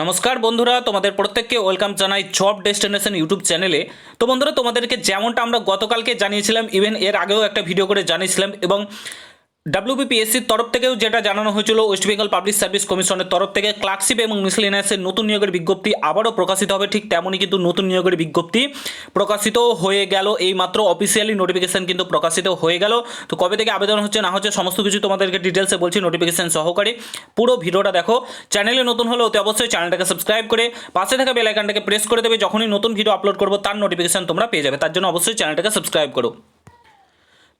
নমস্কার বন্ধুরা, তোমাদের প্রত্যেককে ওয়েলকাম জানাই জব ডেস্টিনেশন ইউটিউব চ্যানেলে। তো বন্ধুরা, তোমাদেরকে যেমনটা আমরা গতকালকে জানিয়েছিলাম ইভেন এর আগেও একটা ভিডিও করে জানিয়েছিলাম, এবং ডাব্লিউবিপিএসসির তরফ থেকেও যেটা জানানো হয়েছিল ওয়েস্ট বেঙ্গল পাবলিক সার্ভিস কমিশনের তরফ থেকে ক্লার্কশিপ এবং মিসলিনাসের নতুন নিয়োগের বিজ্ঞপ্তি আবারও প্রকাশিত হবে, ঠিক তেমনই কিন্তু নতুন নিয়োগের বিজ্ঞপ্তি প্রকাশিত হয়ে গেল। এই মাত্র অফিসিয়ালি নোটিফিকেশন কিন্তু প্রকাশিত হয়ে গেল। তো কবে থেকে আবেদন হচ্ছে না হচ্ছে সমস্ত কিছু তোমাদেরকে ডিটেলসে বলছি নোটিফিকেশন সহকারে পুরো ভিডিওটা দেখো। চ্যানেলে নতুন হলে অতি অবশ্যই চ্যানেলটাকে সাবস্ক্রাইব করে পাশে থাকা বেল প্রেস করে দেবে। যখনই নতুন ভিডিও আপলোড করব, তার নোটিফিকেশন তোমরা পেয়ে যাবে। তার জন্য অবশ্যই চ্যানেলটাকে সাবস্ক্রাইব করো।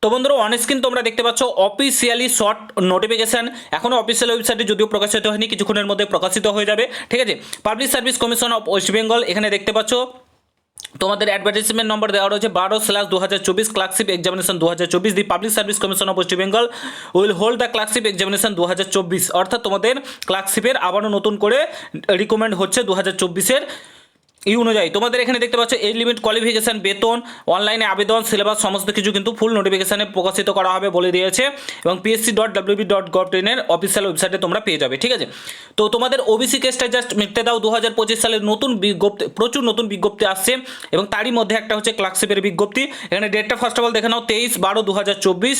তো বন্ধুরা অন স্ক্রিন তোমরা দেখতে পাচ্ছ অফিসিয়ালি শর্ট নোটিফিকেশন এখনও অফিসিয়াল ওয়েবসাইটে যদিও প্রকাশিত হয়নি, কিছুক্ষণের মধ্যে প্রকাশিত হয়ে যাবে, ঠিক আছে? Public service commission of West Bengal এখানে দেখতে পাচ্ছ, তোমাদের অ্যাডভার্টাইজমেন্ট নম্বর দেওয়া রয়েছে বারো স্ল্যাশ দু হাজার চব্বিশ ক্লার্কশিপ এক্সামিনেশন দু হাজার চব্বিশ the public service commission of Bengal will hold the clerkship examination দু হাজার চব্বিশ। অর্থাৎ তোমাদের ক্লার্কশিপের আবারও নতুন করে রিকমেন্ড হচ্ছে দু হাজার চব্বিশের এই অনুযায়ী তোমাদের এখানে দেখতে পাচ্ছ এই লিমিট কোয়ালিফিকেশন বেতন অনলাইনে আবেদন সিলেবাস সমস্ত কিছু কিন্তু ফুল নোটিফিকেশনে প্রকাশিত করা হবে বলে দিয়েছে এবং PSC dot WB dot gov টেনের অফিসিয়াল ওয়েবসাইটে তোমরা পেয়ে যাবে, ঠিক আছে? তো তোমাদের ওবিসি কেসটা জাস্ট মিটতে দাও দু হাজার পঁচিশ সালের নতুন বিজ্ঞপ্তি, প্রচুর নতুন বিজ্ঞপ্তি আসছে এবং তারই মধ্যে একটা হচ্ছে ক্লার্কশিপের বিজ্ঞপ্তি। এখানে ডেটটা ফার্স্ট অফ অল দেখে নাও, তেইশ বারো দু হাজার চব্বিশ।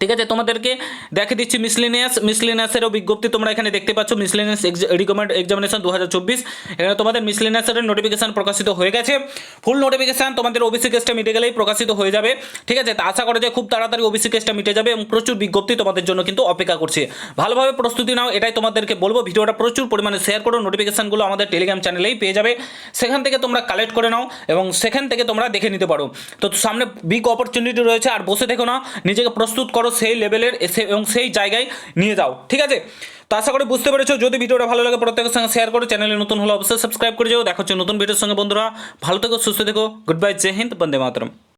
ঠিক আছে, তোমাদেরকে দেখে দিচ্ছি মিসলিনিয়াস মিসলিনিয়াসেরও বিজ্ঞপ্তি তোমরা এখানে দেখতে পাচ্ছ। মিসলিনিয়াস রিকমেন্ড এক্সামিনেশন দু হাজার চব্বিশ। এখানে তোমাদের মিসলিনিয়াসের নোটিফিকেশন প্রকাশিত হয়ে গেছে। ফুল নোটিফিকেশন তোমাদের ওবিসি কেসটা মিটে গেলেই প্রকাশিত হয়ে যাবে। ঠিক আছে, তা আশা করা যায় খুব তাড়াতাড়ি ওবিসি কেসটা মিটে যাবে এবং প্রচুর বিজ্ঞপ্তি তোমাদের জন্য কিন্তু অপেক্ষা করছে। ভালোভাবে প্রস্তুতি নাও, এটাই তোমাদেরকে বলব। ভিডিওটা প্রচুর পরিমাণে শেয়ার করো নোটিফিকেশনগুলো আমাদের টেলিগ্রাম চ্যানেলেই পেয়ে যাবে। সেখান থেকে তোমরা কালেক্ট করে নাও এবং সেখান থেকে তোমরা দেখে নিতে পারো। তো সামনে বিগ অপরচুনিটি রয়েছে, আর বসে থেকো না, নিজেকে প্রস্তুত করো সেই লেভেলের এসে এবং সেই জায়গায় নিয়ে যাও, ঠিক আছে? তো আশা করি বুঝতে পেরেছ, যদি ভিডিওটা ভালো লাগে প্রত্যেকের সঙ্গে শেয়ার করো চ্যানেলে নতুন হলে অবশ্যই সাবস্ক্রাইব করে যাও। দেখো নতুন ভিডিওর সঙ্গে, বন্ধুরা। ভালো থেকো, সুস্থ থেকো। Good bye Jai Hind Vande Mataram